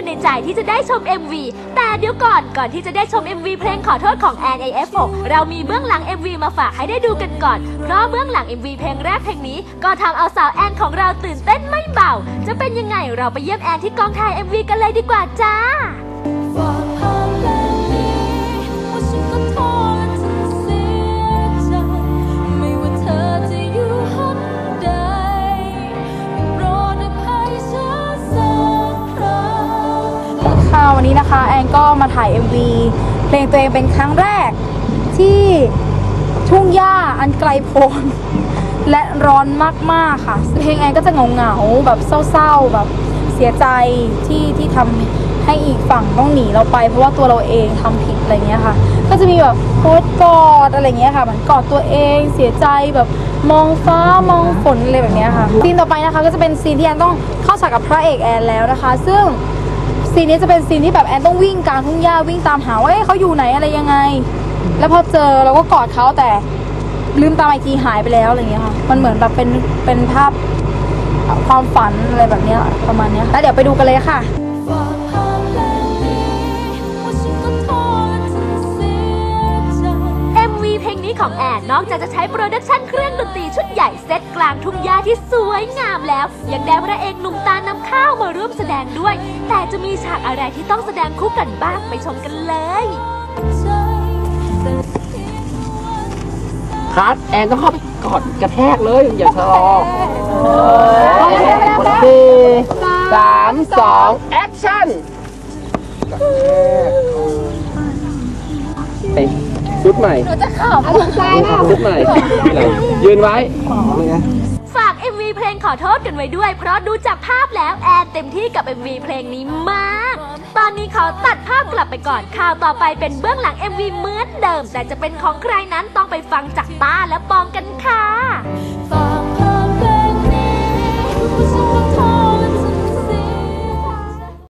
อยู่ในใจที่จะได้ชม MV แต่เดี๋ยวก่อนก่อนที่จะได้ชม MV เพลงขอโทษของแอน AF6 เรามีเบื้องหลัง MV มาฝากให้ได้ดูกันก่อน เพราะเบื้องหลัง MV เพลงแรกเพลงนี้ ก็ทำเอาสาวแอนของเราตื่นเต้นไม่เบา จะเป็นยังไงเราไปเยี่ยมแอนที่กองถ่าย MV กันเลยดีกว่าจ้า วันนี้นะคะ แอนก็มาถ่าย MV เพลงตัวเองเป็นครั้งแรกที่ทุ่งหญ้าอันไกลโพ้นและร้อนมากๆค่ะ เพลงแอนก็จะเหงาๆแบบเศร้าๆแบบเสียใจที่ที่ทำให้อีกฝั่งต้องหนีเราไป เพราะว่าตัวเราเองทำผิดอะไรเงี้ยค่ะ ก็จะมีแบบโพสต์กอดอะไรเงี้ยค่ะเหมือนกอดตัวเองเสียใจแบบมองฟ้ามองฝนอะไรแบบเนี้ยค่ะซีนต่อไปนะคะก็จะเป็นซีนที่แอนต้องเข้าฉากกับพระเอกแอนแล้วนะคะ ซึ่ง ซีนนี้จะเป็นซีนที่แบบแอนต้องวิ่งกลางทุ่งหญ้าวิ่งตามหาว่าเอ๊ะเขาอยู่ไหนอะไรยังไง แล้วพอเจอเราก็กอดเขาแต่ลืมตาอีกทีหายไปแล้วอะไรอย่างเงี้ยค่ะ มันเหมือนแบบเป็นเป็นภาพความฝันอะไรแบบเนี้ยประมาณเนี้ยแล้วเดี๋ยวไปดูกันเลยค่ะ ของแอนนอกจากจะใช้โปรดักชันเครื่องดนตรีชุดใหญ่เซตกลางทุ่งหญ้าที่สวยงามแล้ว ยังได้พระเอกหนุ่มตาน้ำข้าวมาร่วมแสดงด้วย แต่จะมีฉากอะไรที่ต้องแสดงคู่กันบ้างไปชมกันเลยใจแต่เพียงวันคัดแอนต้องเข้าไปกอดกระแทกเลยอย่าชะลอสี่สามสองแอคชั่นไป ชุดใหม่หนูจะขอบชุดใหม่ ยืนไว้ ฝาก MV เพลงขอโทษกันไว้ด้วย เพราะดูจากภาพแล้วแอนเต็มที่กับ MV เพลงนี้มาก ตอนนี้ขอตัดภาพกลับไปก่อนข่าวต่อไปเป็นเบื้องหลัง MV เหมือนเดิม แต่จะเป็นของใครนั้นต้องไปฟังจากต้าและปองกันค่ะ